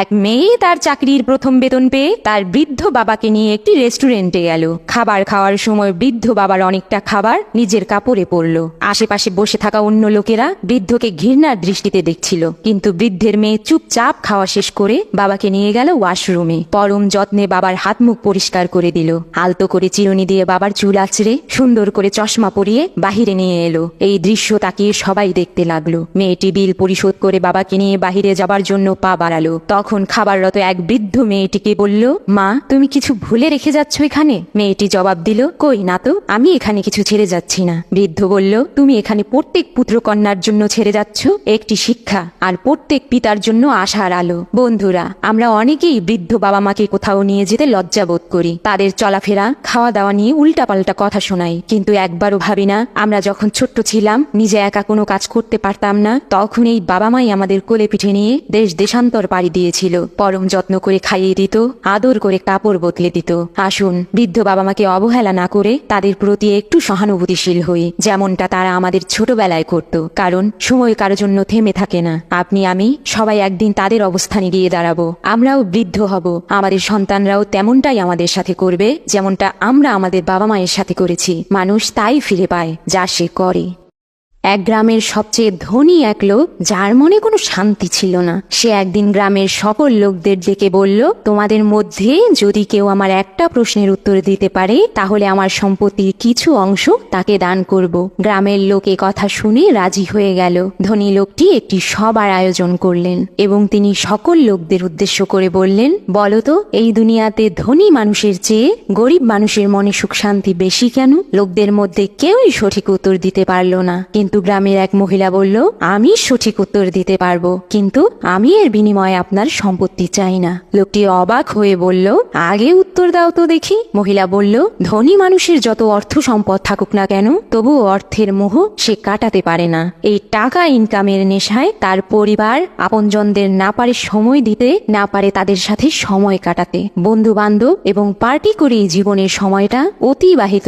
এক মেয়ে তার চাকরির প্রথম বেতন পেয়ে তার বৃদ্ধ বাবাকে নিয়ে একটি রেস্টুরেন্টে গেল খাবার খাওয়ার সময় বৃদ্ধ বাবার অনেকটা খাবার নিজের কাপড়ে পড়ল আশেপাশে বসে থাকা অন্য লোকেরা বৃদ্ধকে ঘৃণার দৃষ্টিতে দেখছিল। কিন্তু বৃদ্ধের মেয়ে চুপচাপ খাওয়া শেষ করে বাবাকে নিয়ে গেল ওয়াশরুমে। পরম যত্নে বাবার হাত মুখ পরিষ্কার করে দিল। আলতো করে চিরুনি দিয়ে বাবার চুল আছড়ে সুন্দর করে চশমা পরিয়ে বাহিরে নিয়ে এলো। এই দৃশ্য তাকিয়ে সবাই দেখতে লাগল। মেয়েটি বিল পরিশোধ করে বাবাকে নিয়ে বাহিরে যাবার জন্য পা বাড়ালো। তখন খাবাররত এক বৃদ্ধ মেয়েটিকে বলল, মা, তুমি কিছু ভুলে রেখে যাচ্ছ এখানে? মেয়েটি জবাব দিল, কই না তো, আমি এখানে কিছু ছেড়ে যাচ্ছি না। বৃদ্ধ বলল, তুমি এখানে প্রত্যেক পুত্রকন্যার জন্য ছেড়ে যাচ্ছ, একটি শিক্ষা, আর প্রত্যেক পিতার জন্য আশার আলো। বন্ধুরা, আমরা অনেকেই বৃদ্ধ বাবা মাকে কোথাও নিয়ে যেতে লজ্জা বোধ করি। তাদের চলাফেরা খাওয়া দাওয়া নিয়ে উল্টাপাল্টা কথা শোনাই। কিন্তু একবারও ভাবি না, আমরা যখন ছোট্ট ছিলাম, নিজে একা কোনো কাজ করতে পারতাম না, তখন এই বাবা মাই আমাদের কোলে পিঠে নিয়ে দেশ দেশান্তর পাড়ি দিয়েছিল পরম যত্ন করে খাইয়ে দিত, আদর করে কাপড় বদলে দিত। আসুন, বৃদ্ধ বাবা মাকে অবহেলা না করে তাদের প্রতি একটু সহানুভূতিশীল হই। যেমনটা তারা আমাদের ছোটবেলায় করত। কারণ, সময় কারোর জন্য থেমে থাকে না। আপনি, আমি সবাই একদিন তাদের অবস্থানে গিয়ে দাঁড়াবো। আমরাও বৃদ্ধ হব। আমাদের সন্তানরাও তেমনটাই আমাদের সাথে করবে, যেমনটা আমরা আমাদের বাবা মায়ের সাথে করেছি। মানুষ তাই ফিরে পায়, যা সে করে। এক গ্রামের সবচেয়ে ধনী এক লোক, যার মনে কোনো শান্তি ছিল না। সে একদিন গ্রামের সকল লোকদের ডেকে বলল, তোমাদের মধ্যে যদি কেউ আমার একটা প্রশ্নের উত্তর দিতে পারে, তাহলে আমার সম্পত্তির কিছু অংশ তাকে দান করব। গ্রামের লোক এ কথা শুনে রাজি হয়ে গেল। ধনী লোকটি একটি সবার আয়োজন করলেন এবং তিনি সকল লোকদের উদ্দেশ্য করে বললেন, বলো তো, এই দুনিয়াতে ধনী মানুষের চেয়ে গরিব মানুষের মনে সুখ শান্তি বেশি কেন? লোকদের মধ্যে কেউই সঠিক উত্তর দিতে পারল না। কিন্তু গ্রামের এক মহিলা বলল, আমি সঠিক উত্তর দিতে পারব, কিন্তু আমি এর বিনিময়ে আপনার সম্পত্তি চাই না। লোকটি অবাক হয়ে বলল, আগে উত্তর দাও তো দেখি। মহিলা বলল, ধনী মানুষের যত অর্থ সম্পদ থাকুক না কেন তবু অর্থের মোহ সে কাটাতে পারে না। এই টাকা ইনকামের নেশায় তার পরিবার আপনজনদের না পারে সময় দিতে, না পারে তাদের সাথে সময় কাটাতে। বন্ধু বান্ধব এবং পার্টি করেই জীবনের সময়টা অতিবাহিত